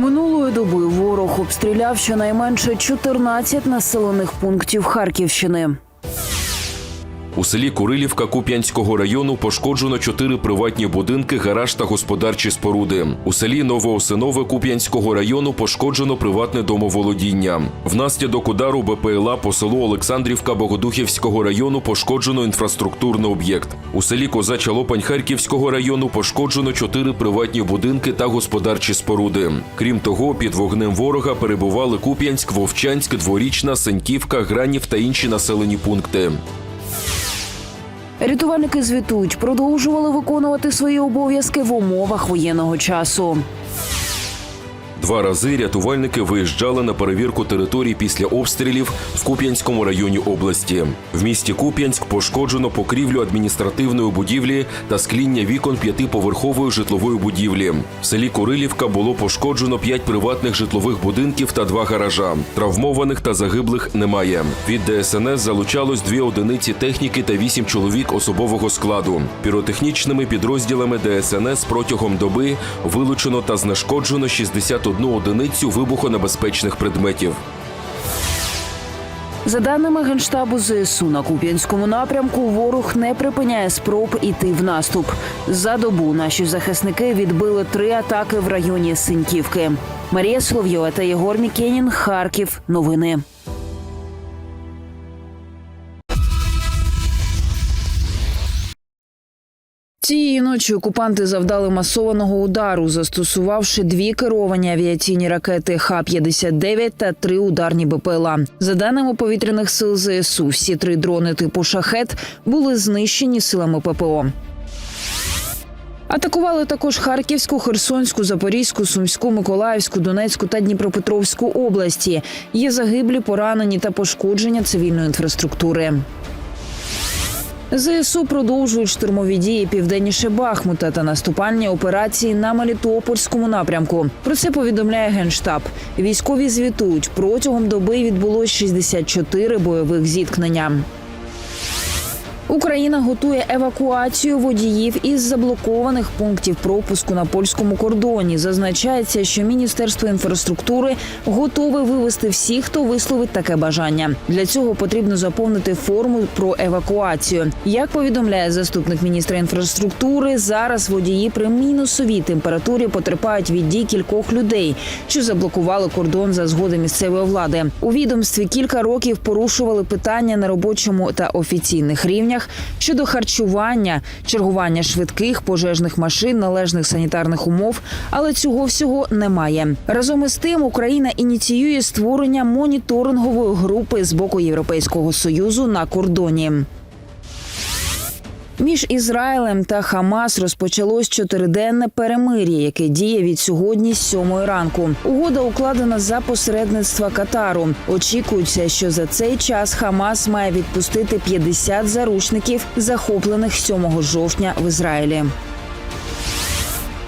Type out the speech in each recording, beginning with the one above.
Минулої доби ворог обстріляв щонайменше 14 населених пунктів Харківщини. У селі Курилівка Куп'янського району пошкоджено чотири приватні будинки, гараж та господарчі споруди. У селі Новоосинове Куп'янського району пошкоджено приватне домоволодіння. Внаслідок удару БПЛА по селу Олександрівка Богодухівського району пошкоджено інфраструктурний об'єкт. У селі Козача Лопань Харківського району пошкоджено чотири приватні будинки та господарчі споруди. Крім того, під вогнем ворога перебували Куп'янськ, Вовчанськ, Дворічна, Сеньківка, Гранів та інші населені пункти. Рятувальники звітують, продовжували виконувати свої обов'язки в умовах воєнного часу. Два рази рятувальники виїжджали на перевірку територій після обстрілів в Куп'янському районі області. В місті Куп'янськ пошкоджено покрівлю адміністративної будівлі та скління вікон п'ятиповерхової житлової будівлі. В селі Курилівка було пошкоджено п'ять приватних житлових будинків та два гаража. Травмованих та загиблих немає. Від ДСНС залучалось дві одиниці техніки та вісім чоловік особового складу. Піротехнічними підрозділами ДСНС протягом доби вилучено та знешкоджено 61 одиницю вибухонебезпечних предметів. За даними генштабу ЗСУ на Куп'янському напрямку, ворог не припиняє спроб іти в наступ. За добу наші захисники відбили три атаки в районі Синьківки. Марія Соловйова та Єгор Мікенін. Харків. Новини. Цієї ночі окупанти завдали масованого удару, застосувавши дві керовані авіаційні ракети Х-59 та три ударні БПЛА. За даними повітряних сил ЗСУ, всі три дрони типу шахет були знищені силами ППО. Атакували також Харківську, Херсонську, Запорізьку, Сумську, Миколаївську, Донецьку та Дніпропетровську області. Є загиблі, поранені та пошкодження цивільної інфраструктури. ЗСУ продовжують штурмові дії південніше Бахмута та наступальні операції на Мелітопольському напрямку. Про це повідомляє генштаб. Військові звітують протягом доби відбулось 64 бойових зіткнення. Україна готує евакуацію водіїв із заблокованих пунктів пропуску на польському кордоні. Зазначається, що міністерство інфраструктури готове вивести всіх, хто висловить таке бажання. Для цього потрібно заповнити форму про евакуацію. Як повідомляє заступник міністра інфраструктури, зараз водії при мінусовій температурі потерпають від дій кількох людей, що заблокували кордон за згоди місцевої влади. У відомстві кілька років порушували питання на робочому та офіційних рівнях щодо харчування, чергування швидких пожежних машин, належних санітарних умов, але цього всього немає. Разом із тим Україна ініціює створення моніторингової групи з боку Європейського союзу на кордоні. Між Ізраїлем та Хамас розпочалось чотириденне перемир'я, яке діє від сьогодні сьомої ранку. Угода укладена за посередництва Катару. Очікується, що за цей час Хамас має відпустити 50 заручників, захоплених 7 жовтня в Ізраїлі.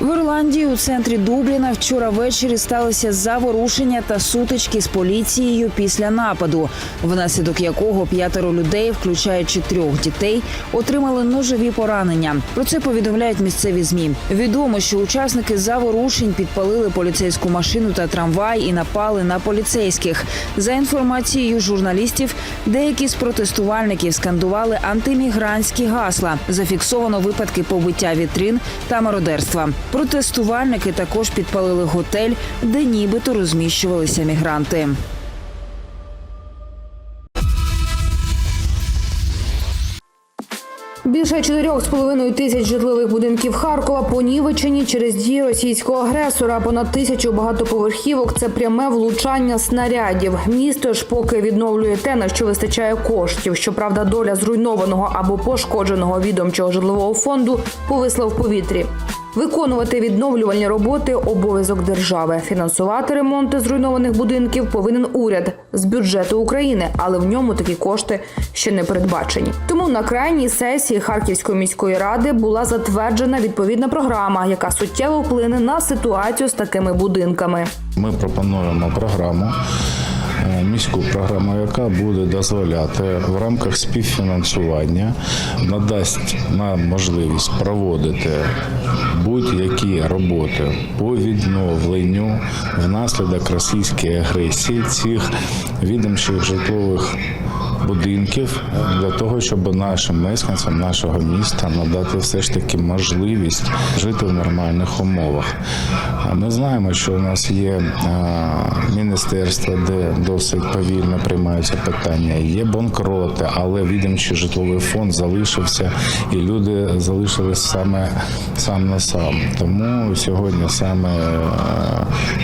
В Ірландії у центрі Дубліна вчора ввечері сталися заворушення та сутички з поліцією після нападу, внаслідок якого п'ятеро людей, включаючи трьох дітей, отримали ножові поранення. Про це повідомляють місцеві змі. Відомо, що учасники заворушень підпалили поліцейську машину та трамвай і напали на поліцейських. За інформацією журналістів, деякі з протестувальників скандували антимігрантські гасла. Зафіксовано випадки побиття вітрин та мародерства. Протестувальники також підпалили готель, де нібито розміщувалися мігранти. Більше 4,5 тисяч житлових будинків Харкова понівечені через дії російського агресора. Понад тисячу багатоповерхівок це пряме влучання снарядів. Місто ж поки відновлює те, на що вистачає коштів. Щоправда, доля зруйнованого або пошкодженого відомчого житлового фонду повисла в повітрі. Виконувати відновлювальні роботи обов'язок держави. Фінансувати ремонти зруйнованих будинків повинен уряд з бюджету України, але в ньому такі кошти ще не передбачені. Тому на крайній сесії Харківської міської ради була затверджена відповідна програма, яка суттєво вплине на ситуацію з такими будинками. Ми пропонуємо програму, міську програму, яка буде дозволяти в рамках співфінансування надасть нам можливість проводити будь-які роботи по відновленню внаслідок російської агресії цих відомчих житлових будинків для того, щоб нашим мешканцям нашого міста надати все ж таки можливість жити в нормальних умовах. Ми знаємо, що у нас є міністерство, де досить повільно приймаються питання. Є банкроти, але відомчий житловий фонд залишився, і люди залишились саме сам на сам. Тому сьогодні саме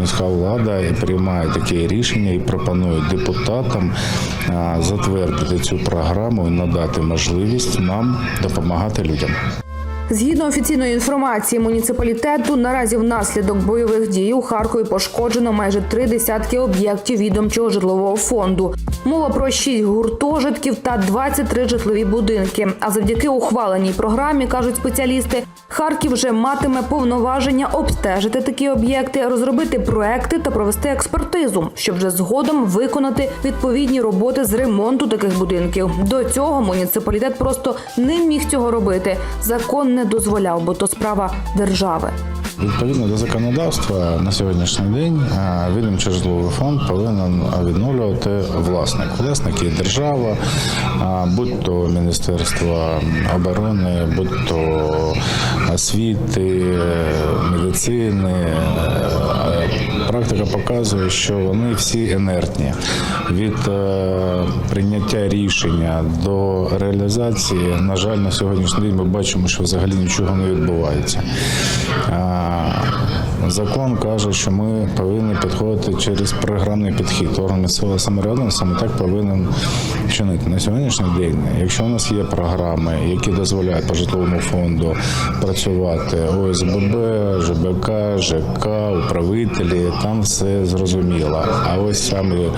міська влада приймає таке рішення і пропонує депутатам затвердити цю програму і надати можливість нам допомагати людям. Згідно офіційної інформації муніципалітету, наразі внаслідок бойових дій у Харкові пошкоджено майже три десятки об'єктів відомчого житлового фонду. Мова про шість гуртожитків та 23 житлові будинки. А завдяки ухваленій програмі, кажуть спеціалісти, Харків вже матиме повноваження обстежити такі об'єкти, розробити проекти та провести експертизу, щоб вже згодом виконати відповідні роботи з ремонту таких будинків. До цього муніципалітет просто не міг цього робити. Закон не дозволяв, бо то справа держави. Відповідно до законодавства на сьогоднішній день е, відомчий житловий фонд повинен відновлювати власник. Власник є держава, будь то Міністерство оборони, будь то освіти, медицини. Е, Практика показує, що вони всі інертні від е, прийняття рішення до реалізації. На жаль, на сьогоднішній день ми бачимо, що взагалі нічого не відбувається. Закон каже, що ми повинні підходити через програмний підхід. Орган місцевого самоврядування саме так повинен чинити. На сьогоднішній день, якщо у нас є програми, які дозволяють по житловому фонду працювати ОСББ, ЖБК, ЖК, управителі, там все зрозуміло. А ось саме е,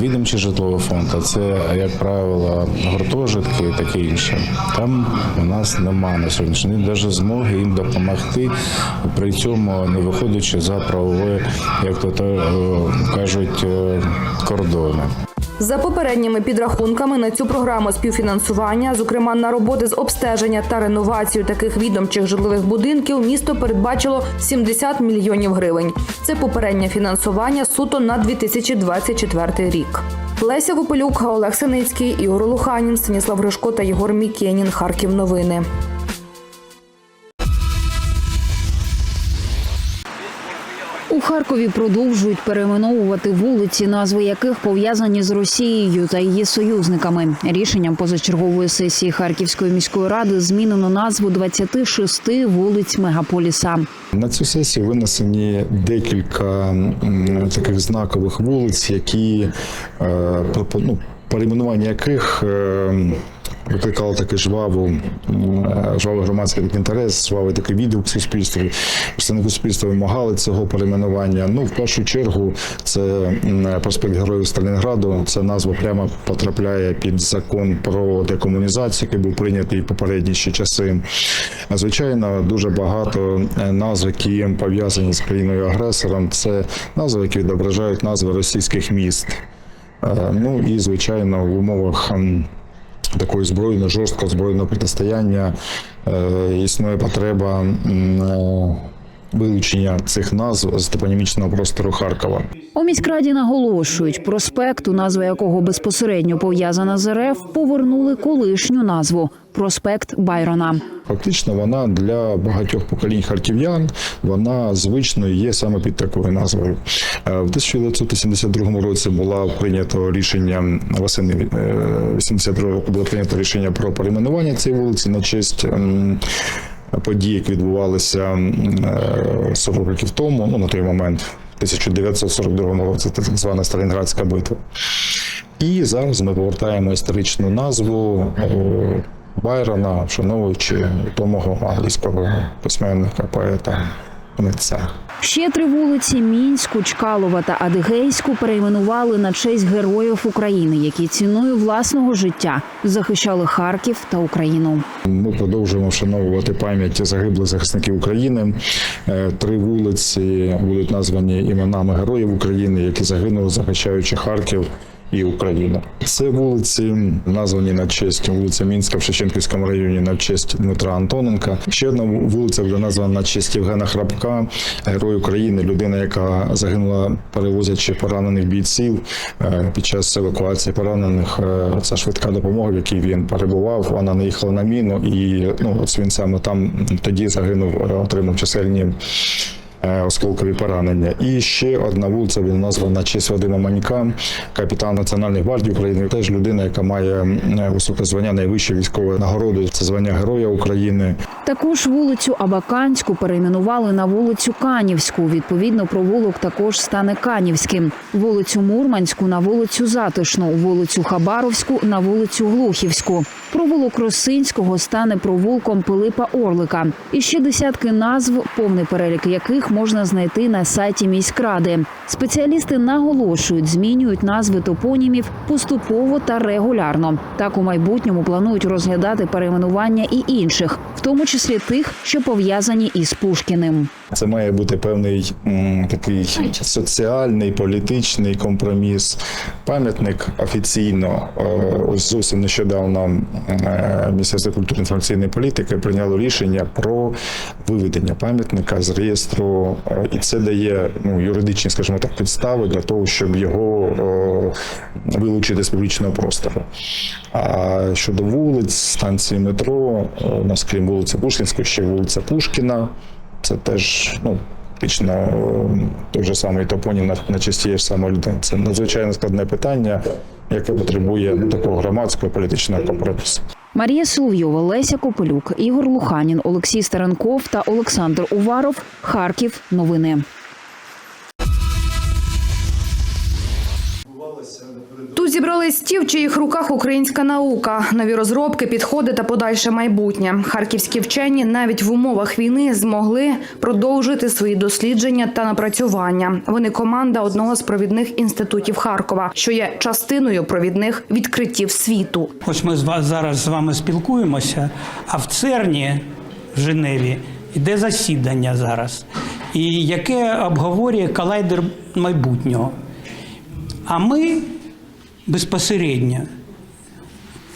відомчий житловий фонд, а це, як правило, гуртожитки і таке інше. Там у нас немає на сьогоднішній день навіть змоги їм допомогти, при цьому не виходячи за правові, як то е, кажуть, е, кордони. За попередніми підрахунками на цю програму співфінансування, зокрема на роботи з обстеження та реновацію таких відомчих житлових будинків, місто передбачило 70 мільйонів гривень. Це попереднє фінансування суто на 2024 рік. Леся Гопелюк, Олег Синицький, Ігор Луханін, Станіслав Гришко та Єгор Мікенін. Харків. Новини. У Харкові продовжують перейменовувати вулиці, назви яких пов'язані з Росією та її союзниками. Рішенням позачергової сесії Харківської міської ради змінено назву 26 вулиць мегаполіса. На цю сесію винесені декілька таких знакових вулиць, які е, ну, перейменування яких е, викликало такий жваву, е, жвавий громадський інтерес, жвавий такий відгук в суспільстві. Представники суспільства вимагали цього перейменування. Ну, в першу чергу, це проспект Героїв Сталінграду. Ця назва прямо потрапляє під закон про декомунізацію, який був прийнятий попередні ще часи. Звичайно, дуже багато е, назв, які пов'язані з країною агресором. Це назви, які відображають назви російських міст. Е, Ну і звичайно, в умовах такої збройної, жорсткого збройного протистояння е, існує потреба е, вилучення цих назв з топонімічного простору Харкова. У міськраді наголошують, проспекту, назва якого безпосередньо пов'язана з РФ, повернули колишню назву проспект Байрона. Фактично, вона для багатьох поколінь харків'ян вона звичною є саме під такою назвою. Е, В 1972 році було прийнято рішення восени е, 82 року було прийнято рішення про перейменування цієї вулиці на честь. Подій, які відбувалися м, е, 40 років тому, ну на той момент, в 1942 році, це так звана Сталінградська битва. І зараз ми повертаємо історичну назву е, Байрона, вшановуючи відомого англійського письменника, поета митця. Ще три вулиці Мінську, Чкалова та Адигейську перейменували на честь героїв України, які ціною власного життя захищали Харків та Україну. Ми продовжуємо вшановувати пам'ять загиблих захисників України. Е, Три вулиці будуть названі іменами героїв України, які загинули, захищаючи Харків. І Україну. Це вулиці названі на честь вулиця Мінська в Шевченківському районі на честь Дмитра Антоненка. Ще одна вулиця буде названа на честь Євгена Храпка, герой України, людина, яка загинула, перевозячи поранених бійців е, під час евакуації поранених. Е, Ця швидка допомога, в якій він перебував. Вона не їхала на міну, і ну от він саме там тоді загинув, е, отримав чисельні. Е, Осколкові поранення. І ще одна вулиця була названа на честь Вадима Манька, капітан Національної гвардії України. Теж людина, яка має високе звання найвищої військової нагороди. Це звання Героя України. Також вулицю Абаканську перейменували на вулицю Канівську. Відповідно, провулок також стане Канівським. Вулицю Мурманську на вулицю Затишну, вулицю Хабаровську на вулицю Глухівську. Провулок Росинського стане провулком Пилипа Орлика. І ще десятки назв, повний перелік яких можна знайти на сайті міськради. Спеціалісти наголошують, змінюють назви топонімів поступово та регулярно. Так у майбутньому планують розглядати перейменування і інших, в тому числі тих, що пов'язані із Пушкіним. Це має бути певний м, такий соціальний політичний компроміс. Пам'ятник офіційно е, ось зовсім нещодавно е, Міністерство культури інформаційної політики прийняло рішення про виведення пам'ятника з реєстру, е, і це дає ну юридичні, скажімо так, підстави для того, щоб його е, вилучити з публічного простору. А щодо вулиць, станції метро, у нас крім вулиці Пушкінської, ще вулиця Пушкіна. Це теж ну, фактично е, той же самий топонім на, на честь саме людини. Це надзвичайно складне питання, яке потребує ну, такого громадського політичного компромісу. Марія Соловйова, Леся Копелюк, Ігор Луханін, Олексій Старенков та Олександр Уваров. Харків. Новини. Зібрались ті, в чиїх руках українська наука, нові розробки, підходи та подальше майбутнє. Харківські вчені навіть в умовах війни змогли продовжити свої дослідження та напрацювання. Вони команда одного з провідних інститутів Харкова, що є частиною провідних відкриттів світу. Ось ми зараз з вами спілкуємося, а в ЦЕРНі в Женеві йде засідання зараз, і яке обговорює колайдер майбутнього. А ми безпосередньо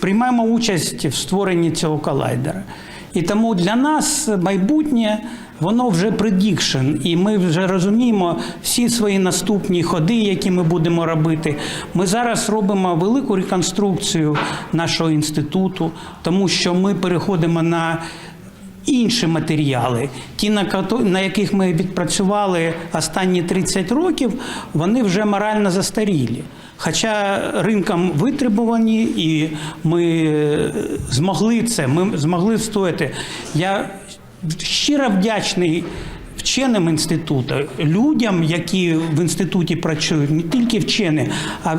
приймаємо участь в створенні цього колайдера. І тому для нас майбутнє воно вже предікшн, і ми вже розуміємо всі свої наступні ходи, які ми будемо робити. Ми зараз робимо велику реконструкцію нашого інституту, тому що ми переходимо на інші матеріали, ті, на яких ми відпрацювали останні 30 років, вони вже морально застарілі. Хоча ринком витребувані, і ми е, змогли це, ми змогли встояти. Я щиро вдячний вченим інституту, людям, які в інституті працюють, не тільки вчені, а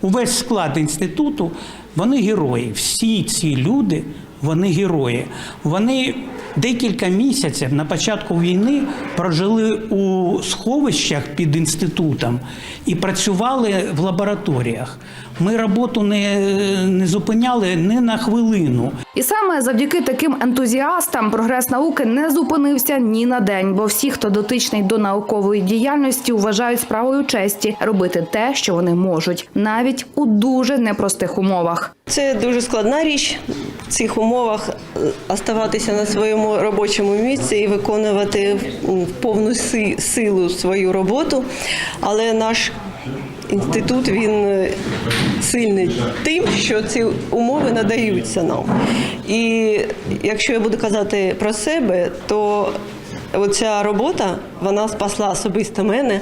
увесь склад інституту, вони герої. Всі ці люди, вони герої. Вони декілька місяців на початку війни прожили у сховищах під інститутом і працювали в лабораторіях. Ми роботу не, не зупиняли ні на хвилину. І саме завдяки таким ентузіастам прогрес науки не зупинився ні на день, бо всі, хто дотичний до наукової діяльності, вважають справою честі робити те, що вони можуть, навіть у дуже непростих умовах. Це дуже складна річ в цих умовах е, оставатися на своєму робочому місці і виконувати в повну силу свою роботу. Але наш інститут він е, сильний тим, що ці умови надаються нам. І якщо я буду казати про себе, то оця робота вона спасла особисто мене,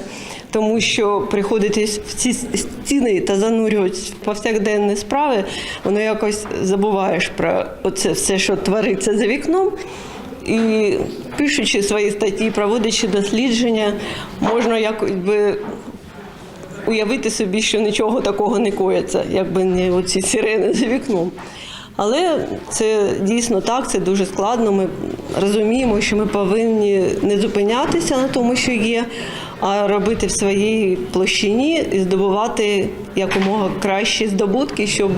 тому що приходитись в ці стіни та занурюватись в повсякденні справи, воно якось забуваєш про оце все, що твориться за вікном. І пишучи свої статті, проводячи дослідження, можна якби уявити собі, що нічого такого не коїться, якби не оці сирени за вікном. Але це дійсно так, це дуже складно. Ми розуміємо, що ми повинні не зупинятися на тому, що є, а робити в своїй площині і здобувати якомога кращі здобутки, щоб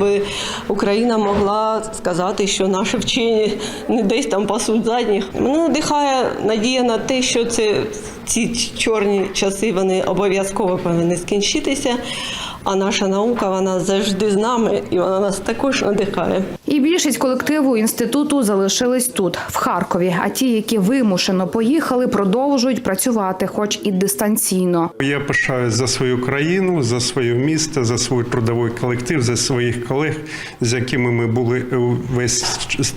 Україна могла сказати, що наші вчені не десь там пасуть задніх. Мене надихає надія на те, що це ці чорні часи вони обов'язково повинні скінчитися. А наша наука вона завжди з нами і вона нас також надихає. І більшість колективу інституту залишились тут, в Харкові. А ті, які вимушено поїхали, продовжують працювати, хоч і дистанційно. Я пишаюсь за свою країну, за своє місто, за свій трудовий колектив, за своїх колег, з якими ми були весь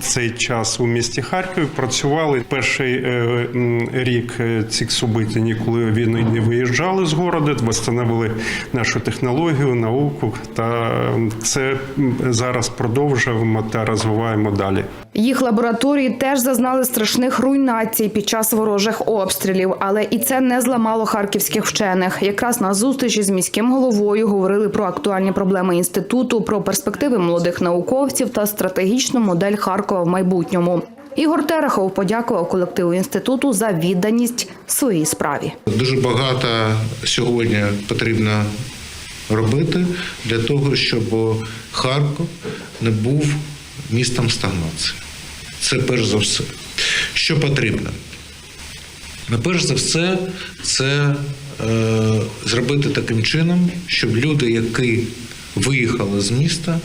цей час у місті Харкові. Працювали перший е, рік е, цих субиті, ніколи вони не виїжджали з города, встановили нашу технологію, науку. Та це зараз продовжуємо та розвиваємо далі. Їх лабораторії теж зазнали страшних руйнацій під час ворожих обстрілів, але і це не зламало харківських вчених. Якраз на зустрічі з міським головою говорили про актуальні проблеми інституту, про перспективи молодих науковців та стратегічну модель Харкова в майбутньому. Ігор Терехов подякував колективу інституту за відданість своїй справі. Дуже багато сьогодні потрібно робити для того, щоб Харків не був містом стагнації. Це перш за все. Що потрібно? Ну, перш за все, це е, зробити таким чином, щоб люди, які виїхали з міста,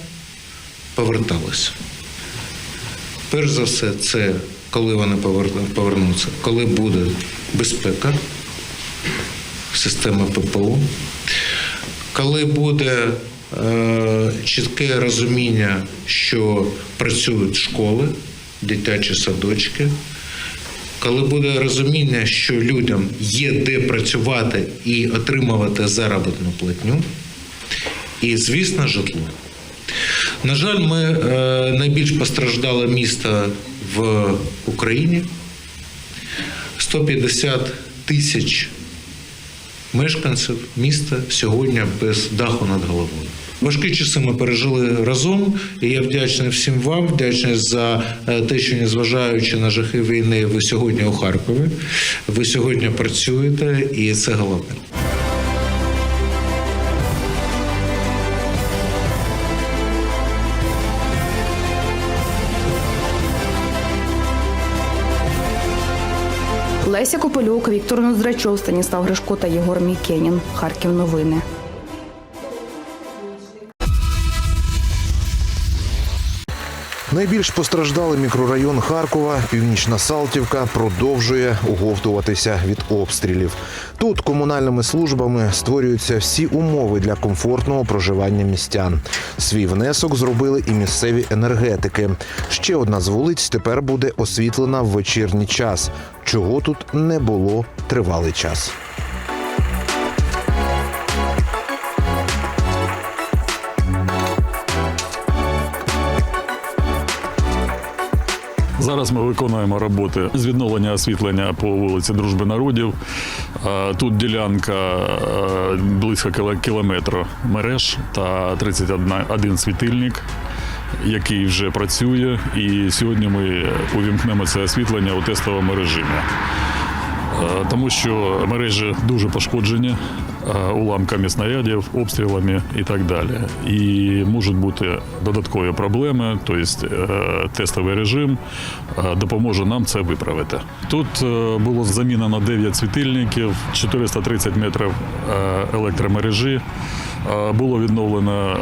поверталися. Перш за все, це коли вони повер- повернуться, коли буде безпека, система ППО, коли буде е, чітке розуміння, що працюють школи, дитячі садочки, коли буде розуміння, що людям є де працювати і отримувати заробітну платню, і, звісно, житло. На жаль, ми е, найбільш постраждале місто в Україні. 150 тисяч мешканців міста сьогодні без даху над головою. Важкі часи ми пережили разом, і я вдячний всім вам, вдячний за е, те, що незважаючи на жахи війни, ви сьогодні у Харкові, ви сьогодні працюєте, і це головне. Леся Копелюк, Віктор Ноздрачов, Станіслав Гришко та Єгор Мікенін. Харків новини. Найбільш постраждалий мікрорайон Харкова, Північна Салтівка, продовжує оговтуватися від обстрілів. Тут комунальними службами створюються всі умови для комфортного проживання містян. Свій внесок зробили і місцеві енергетики. Ще одна з вулиць тепер буде освітлена в вечірній час, чого тут не було тривалий час. Зараз ми виконуємо роботи з відновлення освітлення по вулиці Дружби народів. Тут ділянка е, близько кіло- кілометру мереж та 31 світильник, який вже працює. І сьогодні ми увімкнемо це освітлення у тестовому режимі. Е, Тому що мережі дуже пошкоджені е, уламками снарядів, обстрілами і так далі. І можуть бути додаткові проблеми, тобто е, тестовий режим допоможе нам це виправити. Тут було замінено 9 світильників, 430 метрів електромережі, було відновлено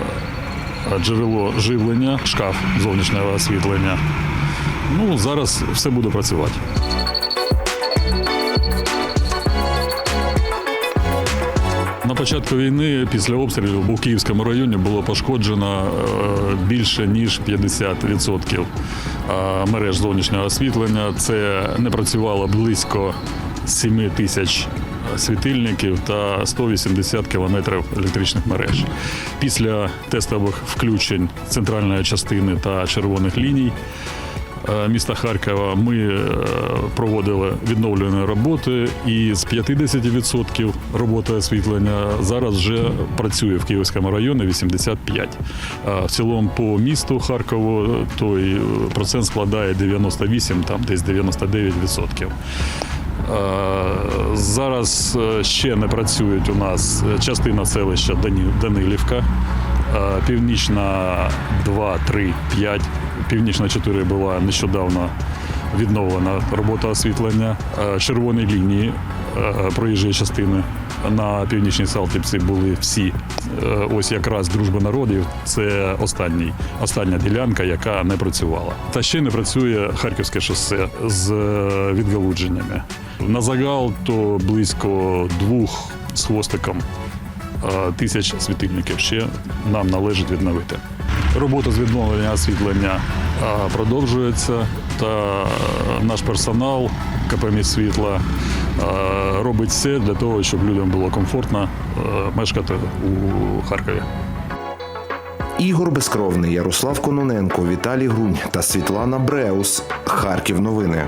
джерело живлення, шкаф зовнішнього освітлення. Ну, зараз все буде працювати. Початку війни після обстрілів у Київському районі було пошкоджено е, більше ніж 50% е, мереж зовнішнього освітлення. Це не працювало близько 7 тисяч світильників та 180 кілометрів електричних мереж. Після тестових включень центральної частини та червоних ліній міста Харкова ми е, проводили відновлювані роботи, і з 50% роботи освітлення зараз вже працює в Київському районі 85. А В цілому по місту Харкову той е, процент складає 98, там десь 99%. Е, Зараз е, ще не працюють у нас частина селища Данилівка, е, північна 2, 3, 5, північна 4 була нещодавно відновлена робота освітлення. Е, Червоні лінії е, проїжджої частини на північній Салтівці були всі. Е, Ось якраз дружба народів це останній, остання ділянка, яка не працювала. Та ще не працює Харківське шосе з е, відгалудженнями. На загал то близько двох з хвостиком е, тисяч світильників ще нам належить відновити. Робота з відновлення освітлення продовжується, та е, наш персонал КП «Міст світла е, робить все для того, щоб людям було комфортно е, мешкати у Харкові. Ігор Безкровний, Ярослав Кононенко, Віталій Грунь та Світлана Бреус. Харків новини.